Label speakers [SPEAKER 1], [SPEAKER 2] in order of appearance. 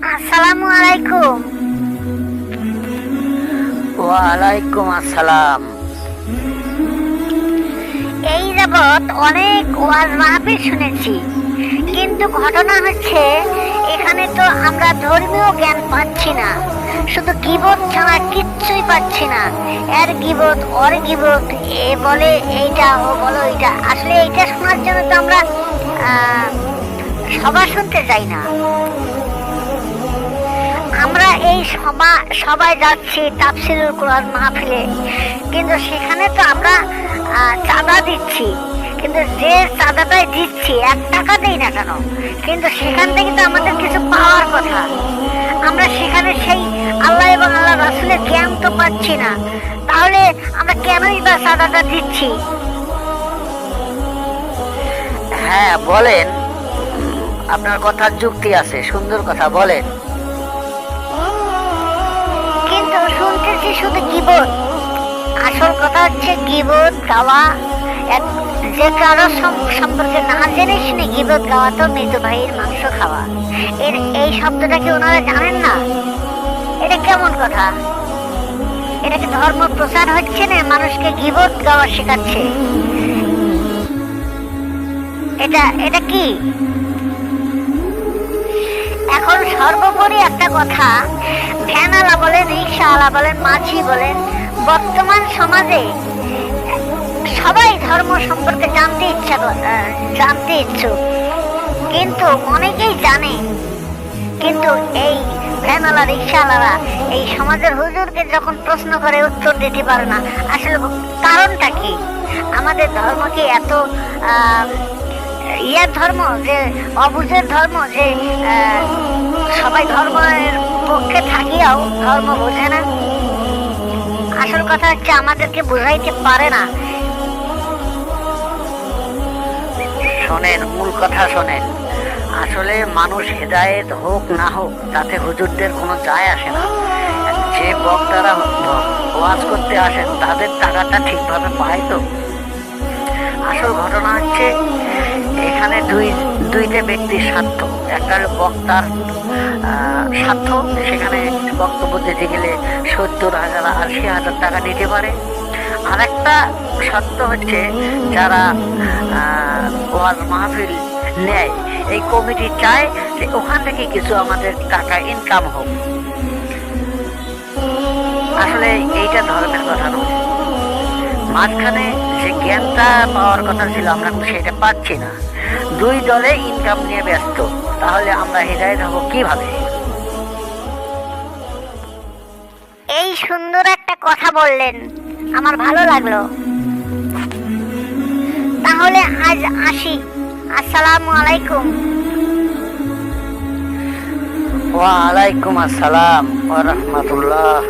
[SPEAKER 1] আলাইকুম।
[SPEAKER 2] ওয়ালাইকুম আসসালাম।
[SPEAKER 1] এই যাবৎ অনেক ওয়াজ মাহফিল শুনেছি। কিন্তু ঘটনা হচ্ছে এখানে তো আমরা ধর্মীয় জ্ঞান পাচ্ছি না। শুধু গিবত ছাড়া কিচ্ছুই পাচ্ছি না। এর গিবত ওর গিবত এ বলে এইটা ও বলো এইটা আসলে এইটা শোনার জন্য তো আমরা আহ, সভা শুনতে যাই না। এই সভা সবাই যাচ্ছি তাফসিরুল কোরআন মাহফিলে। কিন্তু সেখানে তো আমরা চাঁদা দিচ্ছি। কিন্তু যে চাঁদাটাই দিচ্ছি, এক টাকা দেই না কেন? কিন্তু সেখান থেকে তো আমাদের কিছু পাওয়ার কথা। আমরা সেখানে সেই আল্লাহ এবং আল্লাহ রাসুলের জ্ঞান তো পাচ্ছি না। তাহলে আমরা কেনই বা চাঁদাটা দিচ্ছি?
[SPEAKER 2] হ্যাঁ বলেন। আপনার কথার যুক্তি আছে, সুন্দর কথা, বলেন।
[SPEAKER 1] কিন্তু শুনতেছি শুধু গিবত আসল কথা হচ্ছে গিবত গাওয়া এক যে কারও সম্পর্কে না জেনে শুনে গিবত গাওয়া তো মৃত ভাইয়ের মাংস খাওয়া। এর এই শব্দটা কি ওনারা জানেন না? এটা কেমন কথা? এটা কি ধর্ম প্রচার হচ্ছে না মানুষকে গিবত গাওয়া শেখাচ্ছে? এটা এটা কি? এখন সর্বোপরি একটা কথা। ভ্যানওয়ালা বলেন রিক্সাওয়ালা বলেন মাঝি বলেন বর্তমান সমাজে সবাই ধর্ম সম্পর্কে জানতে ইচ্ছা জানতে ইচ্ছুক। কিন্তু অনেকেই জানে কিন্তু এই ভ্যানওয়ালা রিক্সাওয়ালারা এই সমাজের হুজুরকে যখন প্রশ্ন করে উত্তর দিতে পারে না। আসলে কারণটা কি? আমাদের ধর্ম কি এত আহ, ইয়ার ধর্ম যে, অবুঝের ধর্ম যে সবাই ধর্মের পক্ষে থাকিয়াও ধর্ম বোঝে না। আসল কথা হচ্ছে আমাদেরকে বোঝাইতে পারে না।
[SPEAKER 2] শোনেন, মূল কথা শোনেন। আসলে মানুষ হেদায়েত হোক না হোক, তাতে হুজুরদের কোনো যায় আসে না। যে বক্তারা ওয়াজ করতে আসেন, তাদের টাকাটা ঠিকভাবে পায় তো। আসল ঘটনা হচ্ছে এখানে দুই, দুইটা ব্যক্তির স্বার্থ একটা হলো বক্তার স্বার্থ সেখানে বক্তব্য দিতে গেলে সত্তর হাজার, আশি হাজার টাকা নিতে পারে। আরেকটা স্বার্থ হচ্ছে যারা ওয়াজ মাহফিল নেয়, এই কমিটি চায় যে ওখান থেকে কিছু আমাদের টাকা ইনকাম হোক। আসলে এইটা ধর্মের কথা নয়। মাঝখানে যে জ্ঞানটা পাওয়ার কথা ছিল আমরা সেটা পাচ্ছি না। দুই দলে ইনকাম নিয়ে ব্যস্ত তাহলে আমরা হৃদায়ত হব কীভাবে?
[SPEAKER 1] এই সুন্দর একটা কথা বললেন আমার ভালো লাগল। তাহলে আজ আসি। আসসালামু আলাইকুম।
[SPEAKER 2] ওয়ালাইকুম আসসালাম ওয়া রাহমাতুল্লাহ।